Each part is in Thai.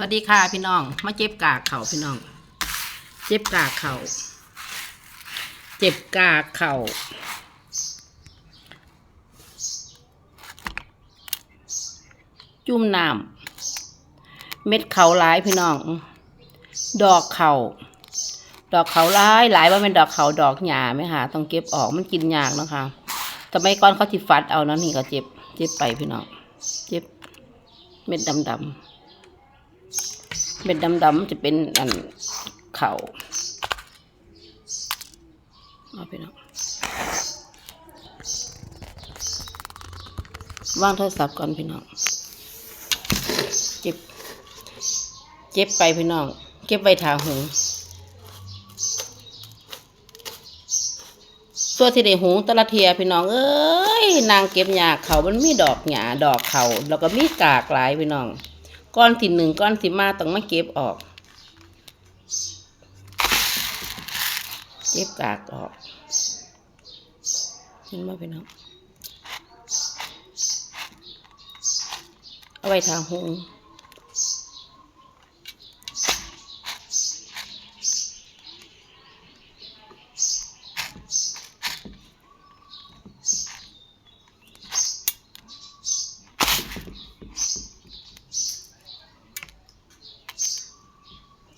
วัสดีค่ะพี่น้อง มาเจ็บกากเข่าพี่น้อง เจ็บกากเข่าเจ็บกากเข่าจุ่มน้ำเม็ดเข่าหลายพี่น้อง ดอกเขาดอกเขาหลายหลายว่าเป็นดอกเขาดอกหญ้าไหมคะต้องเก็บออกมันกินยากนะคะสมัยก่อนเขาจิฟัดเอานาะนี่ก็เจ็บ เจ็บไปพี่น้อง เจ็บเม็ดดำๆ เม็ดดำๆจะเป็นอันเข่าเอาไปนะวางโทรศัพท์ก่อนพี่น้องเจ็บเจ็บไปพี่น้อง เก็บไว้ทาหูตัวที่ได้หูตะละเทียพี่น้อง เอ้ย นางเก็บหญ้าเขามันมีดอกหญ้าดอกเขาแล้วก็มีกากหลายพี่น้อง ก้อนที่หนึ่งก้อนที่มาต้องมาเก็บออก เก็บกากออกเห็นไหมพี่น้องเอาไว้ทางหง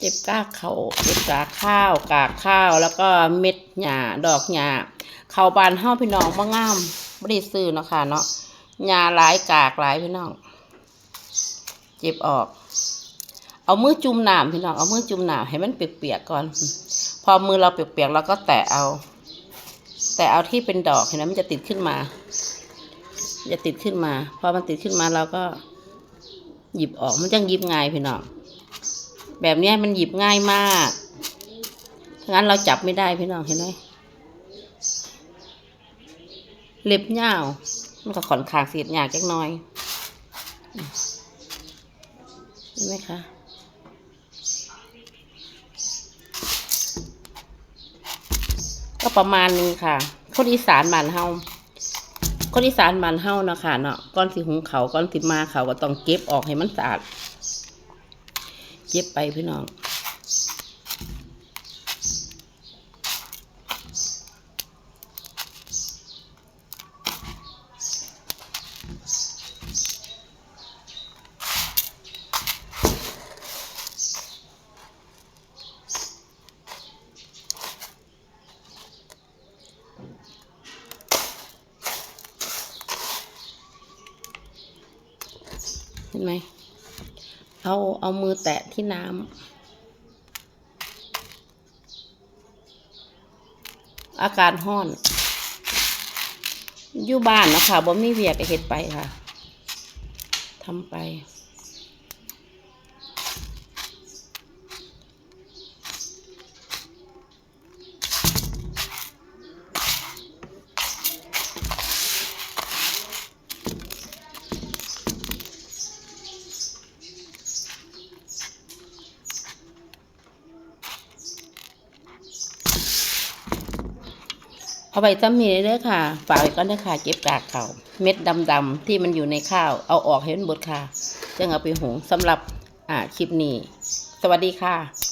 เจ็บกากเขาเจ็บกากข้าว กากข้าว แล้วก็เม็ดหญ้าดอกหญ้าเขาบานเฮาพี่น้องบ่งามบ่ได้ซื้อเนาะค่ะเนาะหญ้าหลายกากหลายพี่น้องเจ็บออก เอามือจุ่มน้ำพี่น้องเอามือจุ่มน้ำให้มันเปียกๆก่อน พอมือเราเปียกๆเราก็แตะเอา แตะเอาที่เป็นดอกเห็นไหมมันจะติดขึ้นมาจะติดขึ้นมา พอมันติดขึ้นมาเราก็หยิบออกมันจังหยิบง่ายพี่น้อง แบบนี้มันหยิบง่ายมากงั้นเราจับไม่ได้พี่น้องเห็นไหมเล็บยาว มันก็ขอนขางเสียดยากจักน้อยเห็นไหมคะก็ประมาณนี้ค่ะ คนอีสานบ้านเฮาคนอีสานบ้านเฮาเนาะค่ะเนาะก้อนสีหุงเขาก้อนสีมาเขาก็ต้องเก็บออกให้มันสะอาด เก็บไปพี่น้องเห็นไหม เอาเอามือแตะที่น้ำอาการห้อน อยู่บ้านนะคะบ่มีเวียกเห็ดไปค่ะทำไป เอาไปซ้ำมีเด้อค่ะ ฝากไว้ก่อนเด้อค่ะ เก็บกากเขาเม็ดดำๆที่มันอยู่ในข้าว เอาออกให้มันหมดค่ะจึงเอาไปหุงสำหรับอ่าคลิปนี้ สวัสดีค่ะ